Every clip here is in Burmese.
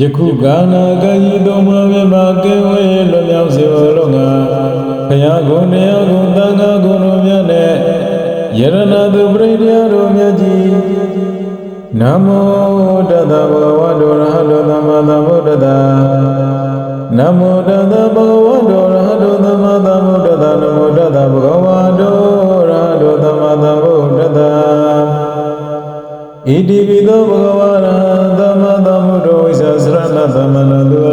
ယခုကာလကကြီးသုံးပါးမြတ်မှာကဲဝဲလွတ်မြောက်စေပါလို့ငါဘုရားကုံတရားကုံသံဃာကုံတို့မြတ်နဲ့ယရဏသူပရိတရားတို့မြတ်ကြီးနမောတတဗုဒ္ဓဝတ္တရဟတောသမ္မာသမ္ဗုဒ္ဓတာနမောတတဗုဒ္ဓဝတ္တရဟတောသမ္မာသမ္ဗုဒ္ဓတာနမောတတဗုဒ္ဓဝတ္တရဟတောသမ္မာသမ္ဗုဒ္ဓတာဣတိပိသောဘဂဝါရသမ္မာ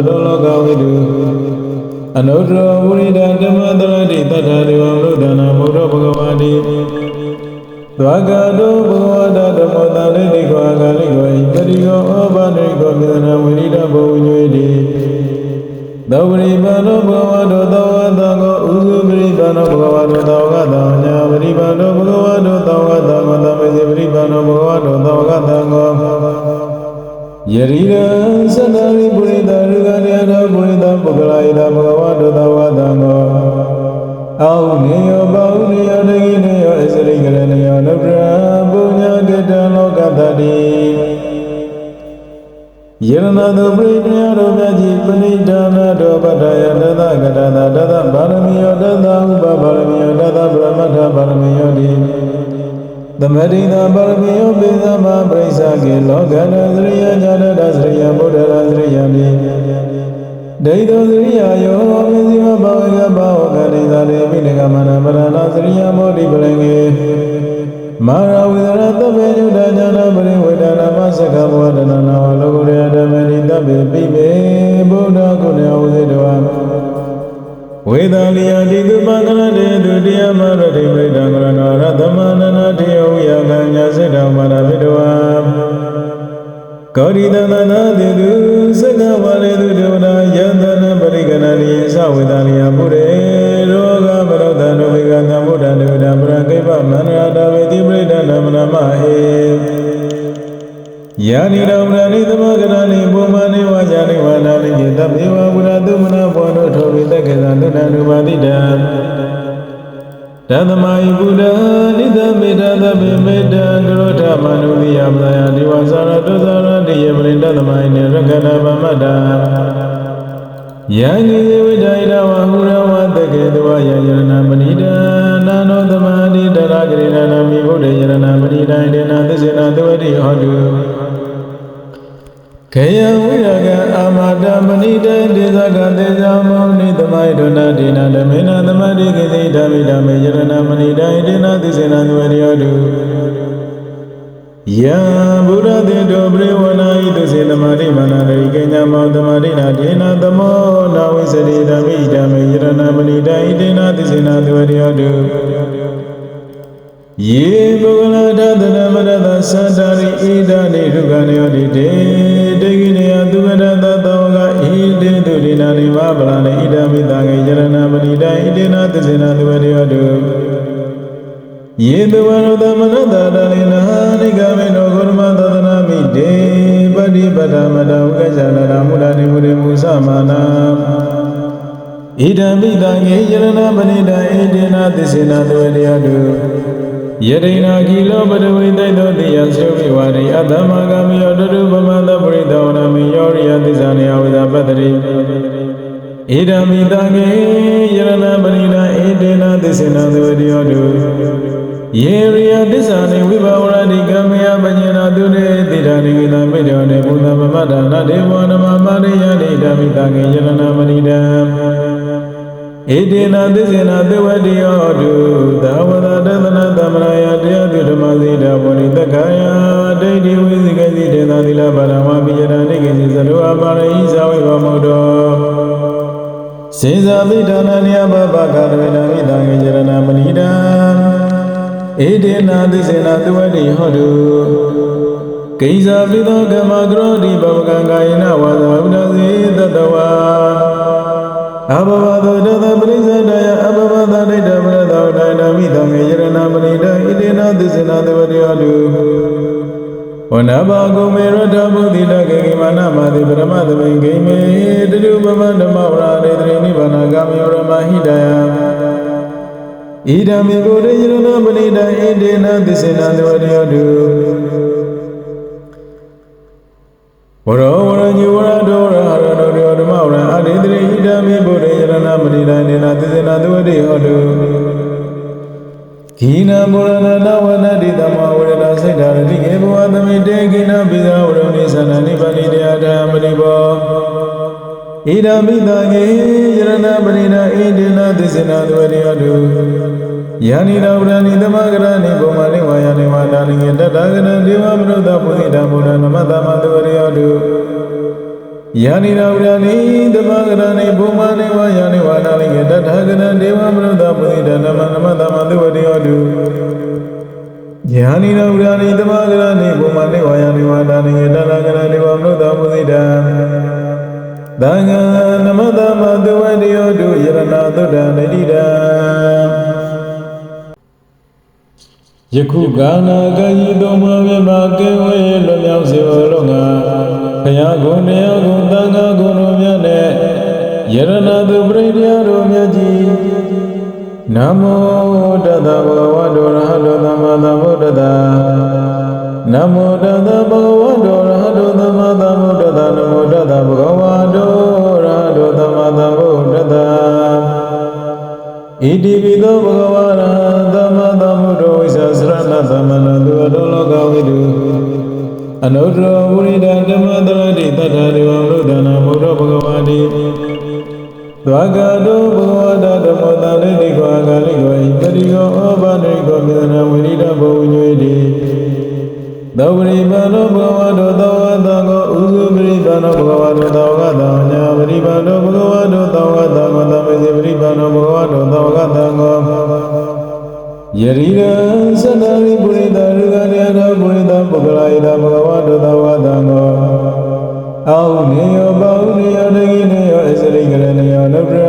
တောလောကဝိတုအနုတ္တရဝိရိဒဓမ္မတရတိတတ္ထဒေဝံလုဒနာဘုဒ္ဓဘဂဝါတိသွားကတောဘဂဝတာဓမ္မောတရိတိကောအဂလိကောဣပတိကောဩဘာတိကောမြေနာဝိရိဒဘောဝိညွေတိသောဝရိပါဏောဘဂဝတောသောဝတံကိုဥစုပရိပါဏောဘဂဝတောသောကတံညာပရိပါဏောဘဂဝတောသောကတံကိုသမေစီပရိပါဏောဘဂဝတောသောကတံကို ယရိရသန္တာရိပုရိသရုဂရယတပုရိသပုဂ္ဂလာယတဘဂဝတောသောကတံကိုအာဟုနေယောပါဟုနေယောတကိနေယောအစရိကရဏယောနုပ္ပရပုညကတံလောကတတိယရဏတုပရိတရားတော်မြတ်ကြီးပဏိဒါနတော်ပတ္တယတသကတသတသဗာရမီယောတသဥပဗာရမီယောတသဗရမထဗာရမီယောတိ သမတိနာဗာရမီယောပိသမပရိစ္ဆာကေလောကနာသရိယဉာဏတသရိယဗုဒ္ဓရာသရိယတိဒိဋ္ဌောသရိယယောမဇိမဘာဝကဘာဝကတိသာလေပိဏကမနာပရဏသရိယမောတိပလင်ကေမာရဝိဒရတဗ္ဗညုတဉာဏပရိဝေဒနာမသကဘောဒနာနာဝလောကုရေဓမ္မတိတဗ္ဗေပိမေဗုဒ္ဓကုဏေဝဇိတဝံ ဝေဒာလိယတိတုပကရတေတုတရားမရတိပရိဒံကရဏရသမနနာတိယဝိယကံညာစေတံမာရပိတဝံကောရိတနာနာတိတုသကဝရေတုဒေဝနာယန္တနာပရိကဏလိသဝေဒာလိယပုရေရောဂမရောဒနဝေကသံဗုဒ္ဓဒေဝဒံပရကိပမန္တရာတဝေတိပရိဒံနမနမဟေ ယာနိရောမဏိသမဂရဏိပုမနိဝါဇာနိဝါနာနိတမေဝဘုရားသုမနာဘောနောထောဝိတက္ကေသသုဏနုပါတိတံတသမယဘုဒ္ဓနိသမေတ္တသဗ္ဗေမေတ္တံကရောဓမနုဝိယမလယဒီဝဇာရတောဇာရတိယပရိတသမယနေရကနာဗမတ္တယံညေဝိဒိဒဝဟူရဝတကေတဝယယရဏမဏိတံနာနောသမာတိတရဂရိဏနာမိဘုဒ္ဓယရဏမဏိတံဒေနာသစ္စေနာသဝတိဟောတု ခေယဝိရကအာမတမဏိတေဒေသကတေဇာမောနိသမိုင်ဒုနာဒေနာဓမေနသမတိကိသိဓမ္မိဓမ္မေယရဏမဏိတေဒေနာသိစေနသဝရိယောတုယံဘုရားတေတောပရိဝနာဤသစေသမာတိမနာရိကေညာမောသမာတိနာဒေနာသမောနာဝိစရိဓမ္မိဓမ္မေယရဏမဏိတေဒေနာသိစေနသဝရိယောတု ယေပုဂ္ဂလတသနမရတသန္တာရိဣဒာနိရုခဏယောတိတေတေကိနေယသူကရတသောကဣတေတုဒိနာနိမဗလာနိဣဒာမိတာကေယရဏမဏိတံဣတေနာသစ္စေနာသဝရယောတုယေတဝရသမနတတလိနာနိဂမေနောဂုရမသဒနာမိတေပတိပဒမတဝိကဇာနရမုဒနိမုရိမုသမနာဣဒံမိတာကေယရဏမဏိတံဣတေနာသစ္စေနာသဝရယောတု ယတိနာကိလောပတဝိသိတောတိယသုဝိဝါရိအတ္တမဂမိယောတရုပမတပရိသောနမိယောရိယသစ္စာနေယဝိသပတ္တိဣဒံမိတံကေယရဏပရိဒံဣတေနသစ္စေနသဝတိယောတုယေရိယသစ္စာနေဝိဘဝရတိကမယပညနာတုရေတိဓာနိကိတမေတ္တောနေဘုဒ္ဓမမတ္တနာဒေဝနမမရိယတိဓမ္မိတံကေယရဏပရိဒံ ဣတိနာသစ္စေနာသဝတိယောတုသာဝတတသနာသမရယတရားပြုဓမ္မစီတာဘောနိတက္ခာယဒိဋ္ဌိဝိသိကတိတေသာသီလပါရမပိယရာနိကေစီသရောအပါရိဇာဝိဘမုဒ္ဒောစေဇာပိဒါနနိယဘဘကာရဝေနမိတံငေရဏမဏိတံဣတိနာသစ္စေနာသဝတိဟောတုကိဇာပိသောကမကရောတိဘဝကံကာယနာဝါသာဥဒ္ဒစေတတဝါ အဘဘသောတသပရိစ္ဆဒယအဘဘသဒိဋ္ဌပရသောဒိုင်နာမိသောငေယရဏမဏိတဣတိနာသစ္စေနာသဝတိယတုဝနဘာကုမေရတဘုဒ္ဓိတကေကိမနာမတိပရမသမိန်ဂိမေတုပမဓမ္မဝရရေတိနိဗ္ဗာနဂามယောရမဟိတယဣဒံမေဘုဒ္ဓယရဏမဏိတဣတိနာသစ္စေနာသဝတိယတုဝရောဝရ ဝတိဟောတုခိနာမောရဏနဝနတိတမဝရဏစိတ်ဓာရတိကေဘဝသမိတေခိနာပိဇာဝရဏိသန္နနိဗ္ဗာနိတရားဓမ္မတိဘောဣဒံမိတံကေယရဏပရိနာဣဒေနသစ္စေနာသဝတိဟောတုယာနိတော်ဗရဏိသမဂရဏိဘုံမနိဝါယနိဝါဒာလိငေတတ္တဂရံဒေဝမနုဿပုရိတံဘုရားနမတမသဝရိယတု ယာနိတော်ဗရဏိသမဂရဏိဘုံမနိဝါယနိဝါဒာလိငေတတ္တဂရံဒေဝမနုဿပုရိတံနမနမတမသဝရိယတုယာနိတော်ဗရဏိသမဂရဏိဘုံမနိဝါယနိဝါဒာလိငေတတ္တဂရံဒေဝမနုဿပုရိတံသံဃာနမတမသဝရိယတုယရဏသုတ္တနတိတံယခုကာလကကြီးသုံးပါးပြမကဲဝဲလွတ်မြောက်စေပါလို့ငါဘု ရားကုံတရားကုံသံဃာကုံတို့မြတ်နဲ့ယရဏသူပရိတရားတို့မြတ်ကြီးနမောတတဗုဒ္ဓဝတ္တရဟတောသမ္မာသမ္ဗုဒ္ဓတာနမောတတဗုဒ္ဓဝတ္တရဟတောသမ္မာသမ္ဗုဒ္ဓတာနမောတတဗုဒ္ဓဝါတောရဟတောသမ္မာသမ္ဗုဒ္ဓတာဣတိပိသောဘဂဝါရသမ္မာသမ္ဗုဒ္ဓဝိသစရဏသမဏသူအတောလောကဝိတု အနုတ္တရဝိရိဒဓမ္မတရတိတတ္ထာဒေဝမုဒ္ဒနာဘုဒ္ဓဘဂဝါတိသွားကတောဘဂဝတာဓမ္မတာလိတိကောအာဂလိကောဣတတိကောဩဘာနိကောမြေနဝိရိဒဘောဝိညွေတိသောပရိပါဏောဘဂဝတောသောဝတံကိုဥစုပရိပါဏောဘဂဝတောသောဝတံညာပရိပါဏောဘဂဝတောသောဝတံကိုသမေစီပရိပါဏောဘဂဝတောသောဝတံကိုယရိရသန္တာရိပုရိသရုဂဏေရပုရိသပုဂ္ဂလာယတဘဂဝ တောသောဝတံကိုအာဟုနေယောဘာဟုနေယောတကိနေယောအစရိကရဏယောနုပ္ပရ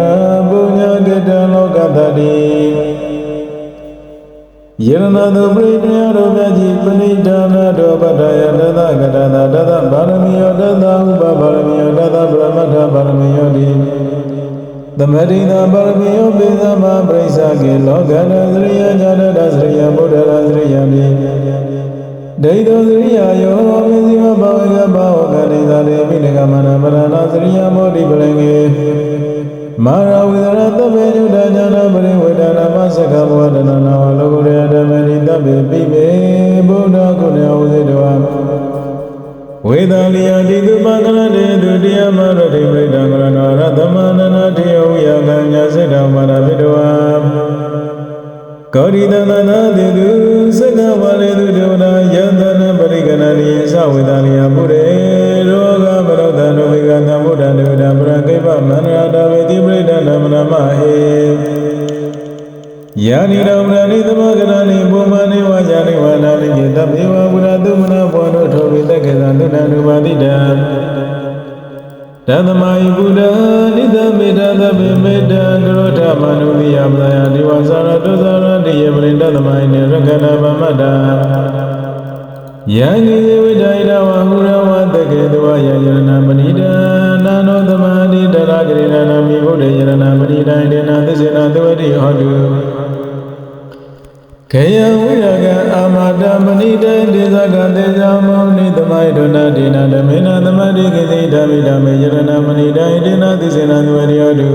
ပုညကတလောကတတိယရဏတုပရိတယရောမြတ်ကြီးပဏိဒါနတောပတ္တယတသကတသတသဗာရမီယောတသဥပဗာရမီယောတသဗြဟ္မထဗာရမီယောတိသမတိနာပါရမီယောပိသမပရိစ္ဆာကေလောကနသရိယညာတတသရိယဗုဒ္ဓရာသရိယတိ ဒိဋ္ဌောသရိယယောမေဇိမဘဝေကဘာဝကရိသာလေမိနကမနာပရဏသရိယမောတိပလင်ကေမာရဝိသရတပေညုတညာနာပရိဝေဒနာမသကဘောဒနာနာဝလောကုရဓမ္မတိတပေပိမေဘုဒ္ဓကုဏဝဇိတဝံဝေဒာလိယတိတုပန္နတေတုတရားမရတိပရိဒံကရဏရသမနနာတေယဝိယကံညာစေတမာရပိတဝံ ကောရိတနာနာတေတုသက္ကဝလေတုဒေဝနာယန္တနာပရိကဏနိသဝေဒာလိယပုရေရောဂမရောဒနဝေကသံဗုဒ္ဓတေဝဒပရကိပမန္တရာတဝေတိပရိဒဏမနမဟေယာနိတော်ဗရဏိသမဂရဏိဘုမနိဝါယာနိဝါနာနိจิตမေဝဘုရသုမနာဘောနောထောဝိတက္ကေသသုဏနုပါတိတံတသမယဘုဒ္ဓနိသမေတ္တာသဗ္ဗေမေတ္တာကရောဓ မနုရိယမလယဒီဝဇာရတုဇာရတိယပရိတသမယနိရကဏဗမတ္တာယံကိဇေဝိဒိဒဝဟူရဝတကေတဝယယရဏမဏိဒာနာနောသမာတိတရဂရိဏနာမိဘုဒ္ဓယရဏမဏိဒာဒေနာသစ္စေနာသဝတိဟောတုခေယဝိရကအာမတမဏိတေဒေသကတေဇာမောနိသမိုက်ဒနာဒေနာဓမေနာသမတိကိသိဓမ္မိဓမ္မေယရဏမဏိတေဒေနာသစ္စေနာသဝတိဟောတု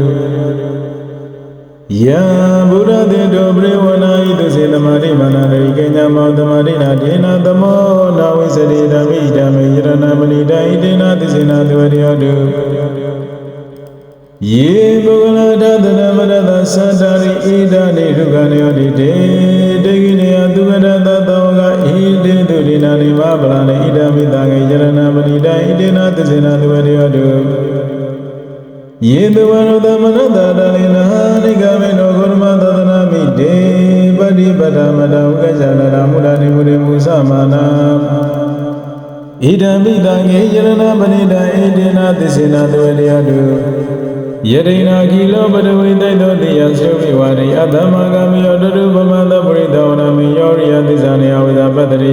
ယံဘု ရမုဒနိမုရိမုသမနာဣဒံမိတံငေယရဏမဏိတံဣတေနာသစ္စေနာသဝတိယောတုယရိနာကိလောပတဝိတိတ်သောတိယသုဝိဝါရိအတ္တမဂမိယောတတုပမတပရိသောနမိယောရိယသစ္စာနေယဝိသပတ္တိ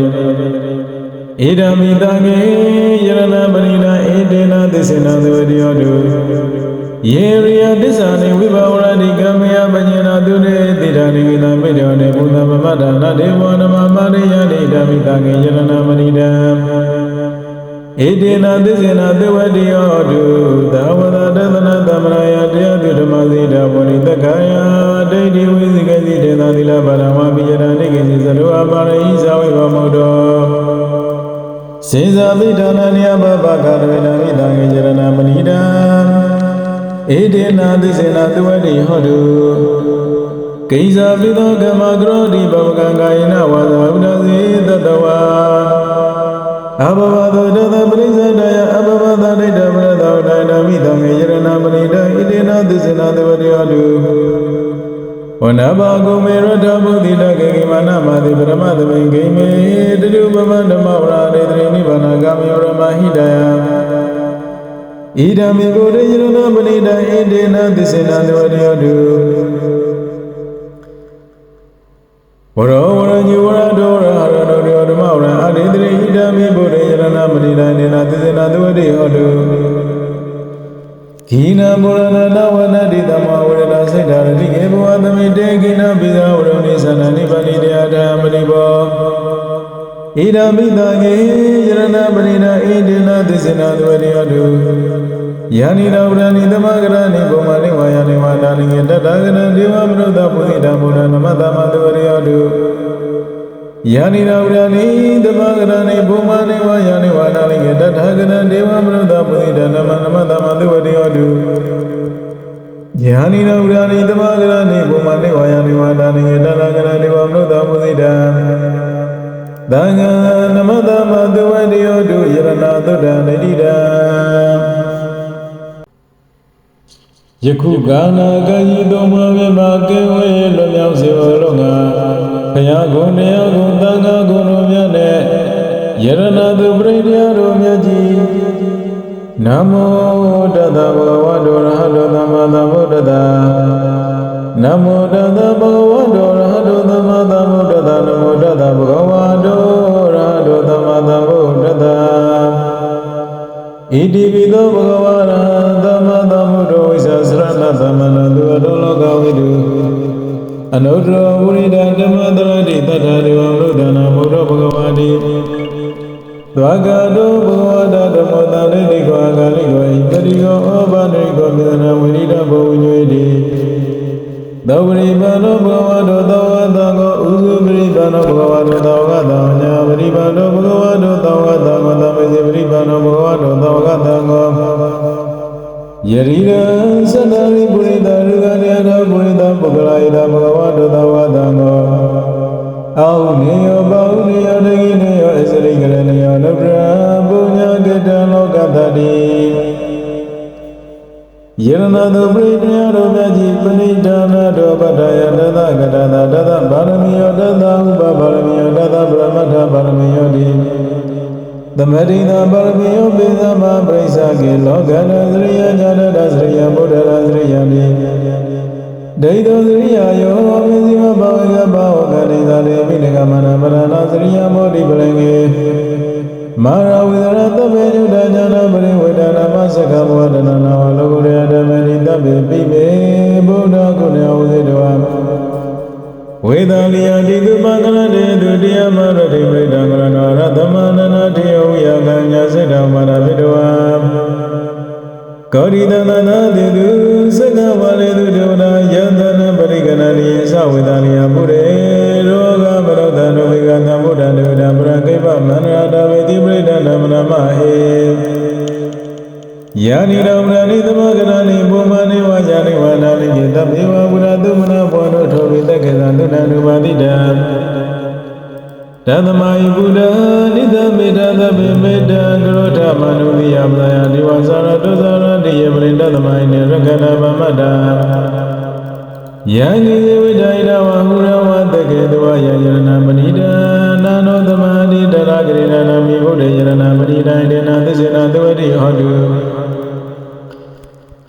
ဣဒံမိတံကေယရဏပရိနာဣတေနသစ္စေနသဝတိယောတု ယေရိယသစ္စာနေဝိဘဝရတိကမေယပညနာတုရေတိဓာနိကိတမေတ္တောနေဘုသဗမတ္တနာဒေဝနမမရိယတိဓမ္မိတံကေယရဏမဏိတံဣတိနာသစ္စေနာသဝတိယောတုသာဝတတသနာသမရယတရားသူဓမ္မစီတာဝရိတက္ခာယဒိဋ္ဌိဝိသိကတိတေနာသီလပါရမပိယရဏိကိစီသရောအပါရိဇာဝိဘမုဒ္ဒောစေဇာပိဒါနနိယဘဘကာရဝေနမိတံေရဏမဏိတံ ဣတိနာသစ္စေနာသဝတိဟောတုကိဇာပိသောကမကရောတိဘဝကံကာယနာဝါသာဥဒစေတတဝါအဘဘသောတသပရိစ္ဆေတယအဘဘသဒိဋ္ဌပရသောဒိဏမိတံေရဏမဏိတံဣတိနာသစ္စေနာသဝတိဟောတုဝနဘာကုမေရတဗုဒ္ဓိတကေကိမနာမတိပရမသမိန်ကိမေတတုပမဓမ္မဝရဒေတရိနိဗ္ဗာနဂာမိယောရမဟိတယ ဣဒံမေကိုရေရဏမဏိတံဣတေနသစ္စေနာသဝတိဟောတုဝရောဝရညဝရဒောရဟရတောရောဓမ္မဝရအရိတရိဣဒံမေဘုရေရဏမဏိတံနေနာသစ္စေနာသဝတိဟောတုခိနာမောရဏဝနတိတမဝရဏစိတ်ဓာရတိကေဘဝသမိတေခိနာပိသာဝရဏိသန္နိပါဏိတရားဓမ္မတိဘောဣဒံမိတံကေယရဏပရိနာဣတိနာသစ္စေနာသဝတိဟောတု ယာနိနာဝရဏိသမဂရဏိဘုမာနိဝါယနိဝါဒာနိယတတဂရဒေဝမနုဿပုရိတံဘုရားနမတမသဝရိယတုယာနိနာဝရဏိသမဂရဏိဘုမာနိဝါယနိဝါဒာနိယတတဂရဒေဝမနုဿပုရိတံနမနမတမသဝရိယတုယာနိနာဝရဏိသမဂရဏိဘုမာနိဝါယနိဝါဒာနိယတတဂရဒေဝမနုဿပုရိတံသံဃာနမတမသဝရိယတုယရဏသုတ္တံဒိဋ္ဌံ ယခုကာလကကြီးသုံးပါးမြတ်မှာကင်းဝေးလွတ်မြောက်စေပါလို့ငါဘုရားကုံတရားကုံသံဃာကုံတို့မြတ်နဲ့ယရဏသူပရိတရားတို့မြတ်ကြီးနမောတတဗုဒ္ဓဝါဒောရဟတောသမ္မာသမ္ဗုဒ္ဓတာနမောတတဗုဒ္ဓဝါဒောရဟတောသမ္မာသမ္ဗုဒ္ဓတာနမောတတဗုဒ္ဓဝါဒောရဟတောသမ္မာသမ္ဗုဒ္ဓတာဣတိပိသောဘဂဝါ စရဏသမ္မနတုအတောလောကဝိတုအနုတ္တရဝိရိဒဓမ္မတရတိတတ္ထာဒေဝမုဒ္ဒနာဘုဒ္ဓဘဂဝါတိသွားကတောဘဂဝတာဓမ္မတရိတိကောအကာလိကောဣတတိကောဩဘာနိကောမြေသနာဝိရိဒဘဝညွေတိသောဝရိပါဏောဘဂဝတောသောဝတံကောဥစုပရိပါဏောဘဂဝတောသောဝတံညာပရိပါဏောဘဂဝတောသောဝတံကောသမေစီပရိပါဏောဘဂဝတောသောဝတံကော ယရိရသန္တာရိပုရိသရုဂဏေရောပုရိသပုဂ္ဂလာယတဘဂဝတောသောဝတံကောအာဟုနေယောဘာဟုနေယောတကိနေယောအစရိကရနေယောနုပရာပုညကတံလောကတတိယရဏတုပရိတရားတို့မြတ်ကြီးပဏိဒါနတော်ပတ္တယတသကတသတသဗာရမီယောတသဥပဗာရမီယောတသဗရမထဗာရမီယောတိ သမတိနာဗာရမီယောပိသမပရိစ္ဆာကေလောကနသရိယညာတသရိယဗုဒ္ဓရာသရိယတိဒိဋ္ဌသရိယယောမေဇိမဘာဝကဘာဝကတိသာလေမိနကမနာပရဏသရိယမောတိပလင်ကေမာရဝိဒရတမေညုတညာနာပရိဝေဒနာမသကဘောဒနာနာဝလောကုရဓမ္မတိတပိပိမေဗုဒ္ဓကုဏဝဇိတဝံ ဝေဒလီယတိတုမန္တရတေဒုတိယမရတိပရိဒံကရဏရသမန္နနာတေယဝိယကံညာစေတမရပိတဝံကောရိတနာနာတေတုသကဝလေတုဒေဝနာယန္တနာပရိကဏနိ တိဟောတု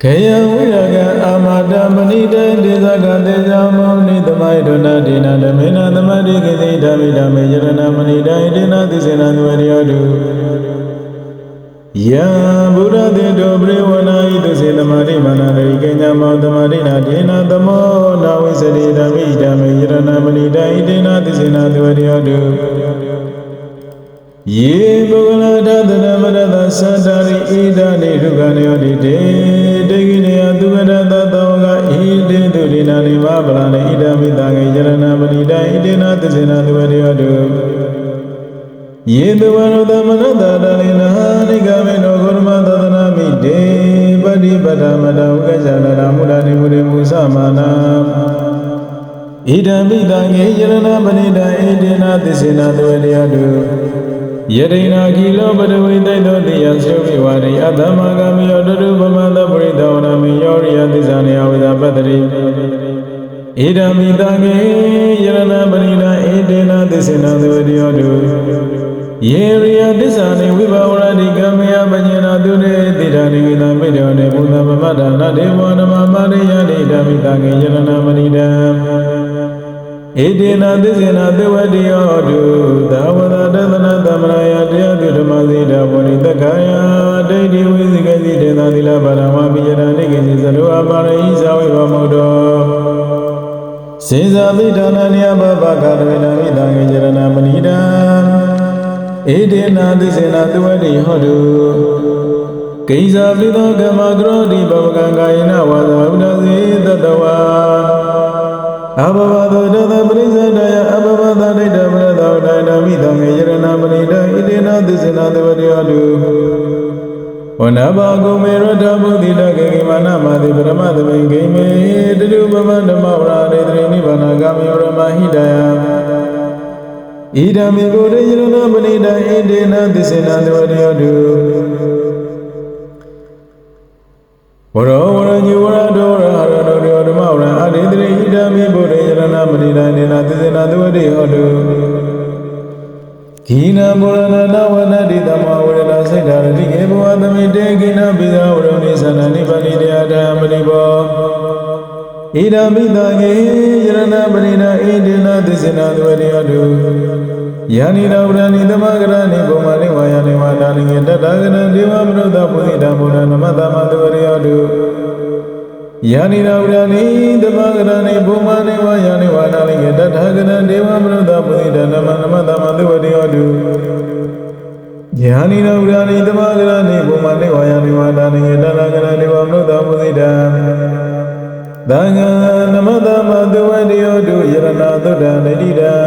ခေယဝိရကအာမတမဏိတေဒေသကတေဇာမောနိသမိုင်းဒုနာဒေနာဓမေနာသမတိကိသိဓမိဓမေယရဏမဏိတိုင်ဒေနာသစ္စေနာသဝတိဟောတုယံဘုရားတေတောပရိဝနာဤသစေသမာတိမနာရိကညာမောသမာတိနာဒေနာသမောနာဝိစရိဓမိဓမေယရဏမဏိတိုင်ဒေနာသစ္စေနာသဝတိဟောတုယယေပုဂ္ဂလဒသနမရတ သတ္တရိဣဒနေဒုက္ခနေယောတိတေတေကိနေယသူကရတသောကဣတေတုရိနာနိမဗလာနေဣဒမိတံငေယရဏပဏိတံဣတေနသစ္စေနသူဝရေယောတုယေတဝရသမနတတလိနဟာနိဂမေနောဂောရမသဒနာမိတေပฏิပဒမတဝကဇာလရာမူလနိမုရေမူသမနာဣဒံမိတံငေယရဏပဏိတံဣတေနသစ္စေနသူဝရေယောတု ယတိနာကိလောပတဝိတိုက်သောတိယသုခိဝရိအတ္တမဂမိယောတတုပမတပရိသောနာမိယောရိယသစ္စာနေယဝိဇာပတ္တိဣဒံမိတံကေယရဏပရိနာဣတေနသစ္စေနသဝတိယောတုယေရိယသစ္စာနေဝိဘဝရတိကမေယပညေနာတုရေတိဓာနိကိတမေတောနေဘုဒ္ဓပမတ္တနာဒေဝနမမရိယတိဓမ္မိတံကေယရဏပရိဒံ ဣတိနာသစ္စေနာသဝတိယောတုသာဝတတသနာသမရယတရားပြုဓမ္မစီတာဝရိတက္ခာယဒိဋ္ဌိဝိသိကိတိတေသာသီလပါရမပိယရဏိကိစီသရုအပါရိဇဝိဘမုဒ္ဒောစေဇာပိဒါနနိယဘဘကာရဝေနမိတံကေယရဏမဏိတံဣတိနာသစ္စေနာသဝတိဟောတုကိဇာပိသောကမ္မကရောတိဘဝကံကာယနာဝါသာဥဒ္ဒစေတတဝါ အဘဘသောတသပရိစ္ဆဒယအဘဘသဒိဋ္ဌပရသောဒိဋ္ဌမိတံငေယရဏမဏိတံဣတိနာသစ္စေနာသဝတိယတုဝနဘကုမေရတဗုဒ္ဓိတကေကိမနမတိပရမသမိန်ဂိမေတတုပမဓမ္မဝရဒေတိနိဗ္ဗာနဂမေရမဟိတယဣဒံမေကိုရေယရဏမဏိတံဣတိနာသစ္စေနာသဝတိယတုဝရောဝရညဝရဒောရဟ တရိဣဒံမေဘုရေယရဏမဏိတံနေနာသစ္စေနာသဝတိဟောတုခိနာမောရဏနဝနတိတမဝရဏစိတ်ဓာရတိကေဘဝသမိတေခိနာပိဇာဝရုနိသန္နိပါဏိတရားဓမ္မတိဘောဣဒံမိတံကေယရဏပရိနာဣတိနာသစ္စေနာသဝတိဟောတုယာနိရဝရဏိသမဂရဏိဘုမလိဝါယနိဝါဒာနိတတ္တဂရဒေဝမနုဿပုရိတံဘုရားနမတမသဝရိယတု ယာနိနာဝရဏိတမဂရဏိဘုမနိဝါယာနိဝါနာလိယတထာဂရဏဒေဝမနုဿပုရိဒနမနမသမသုဝတိယောတုယာနိနာဝရဏိတမဂရဏိဘုမနိဝါယာနိဝါနာလိယတထာဂရဏဒေဝမနုဿပုရိဒသံဃာနမသမသုဝတိယောတုယရဏသုဒ္ဓနိတိတံ